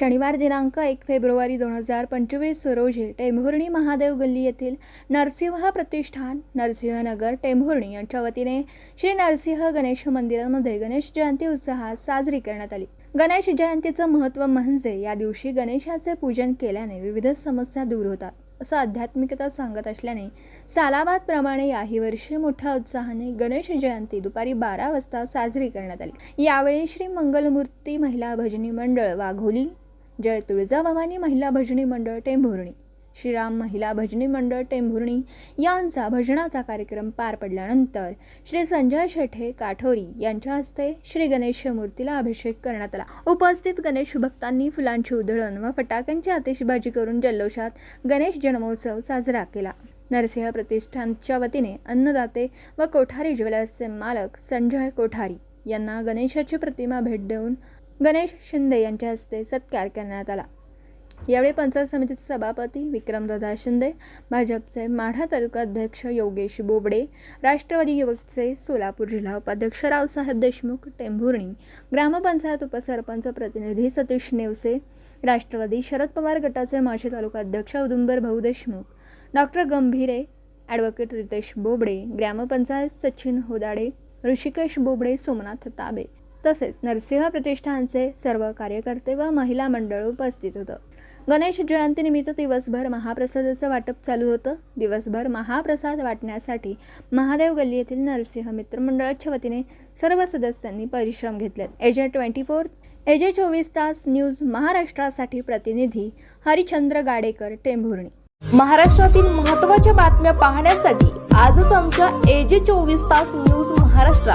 शनिवार दिनांक एक फेब्रुवारी दोन हजार पंचवीस रोजी टेंभुर्णी महादेव गल्ली येथील नरसिंह प्रतिष्ठान नरसिंहनगर टेंभुर्णी यांच्या वतीने श्री नरसिंह गणेश मंदिरामध्ये गणेश जयंती उत्साहात साजरी करण्यात आली. गणेश जयंतीचं महत्त्व म्हणजे या दिवशी गणेशाचे पूजन केल्याने विविध समस्या दूर होतात असं आध्यात्मिकता सांगत असल्याने सालाबादप्रमाणे याही वर्षी मोठ्या उत्साहाने गणेश जयंती दुपारी बारा वाजता साजरी करण्यात आली. यावेळी श्री मंगलमूर्ती महिला भजनी मंडळ वाघोली जय तुळजाभवानी महिला भजनी मंडळ टेंभुर्णी. श्रीराम महिला भजनी मंडळ टेंभुर्णी यांचा भजनाचा कार्यक्रम पार पडल्यानंतर श्री संजय शेठे काठोरी यांच्या हस्ते श्री गणेश मूर्तीला अभिषेक करण्यात आला. उपस्थित गणेश भक्तांनी फुलांची उधळण व फटाक्यांची आतिषबाजी करून जल्लोषात गणेश जन्मोत्सव साजरा केला. नरसिंह प्रतिष्ठानच्या वतीने अन्नदाते व कोठारी ज्वेलर्सचे मालक संजय कोठारी यांना गणेशाची प्रतिमा भेट देऊन गणेश शिंदे यांच्या हस्ते सत्कार करण्यात आला. यावेळी पंचायत समितीचे सभापती विक्रमदादा शिंदे भाजपचे माढा तालुका अध्यक्ष योगेश बोबडे राष्ट्रवादी युवकचे सोलापूर जिल्हा उपाध्यक्ष रावसाहेब देशमुख टेंभुर्णी ग्रामपंचायत उपसरपंच प्रतिनिधी सतीश नेवसे राष्ट्रवादी शरद पवार गटाचे माजी तालुका अध्यक्ष औदुंबर भाऊ देशमुख डॉक्टर गंभीरे ॲडव्होकेट रितेश बोबडे ग्रामपंचायत सचिन होदाडे ऋषिकेश बोबडे सोमनाथ ताबे तसेच नरसिंह प्रतिष्ठानचे सर्व कार्यकर्ते व महिला मंडळ उपस्थित होतं. गणेश जयंतीनिमित्त दिवसभर महाप्रसादाचं वाटप चालू होतं. दिवसभर महाप्रसाद वाटण्यासाठी महादेव गल्ली येथील नरसिंह मित्र मंडळाच्या वतीने सर्व सदस्यांनी परिश्रम घेतले एजे ट्वेंटी फोर एजे चोवीस तास न्यूज महाराष्ट्रासाठी प्रतिनिधी हरिचंद्र गाडेकर टेंभुर्णी. महाराष्ट्रातील महत्त्वाच्या बातम्या पाहण्यासाठी आजच आमच्या एजे चोवीस तास न्यूज महाराष्ट्र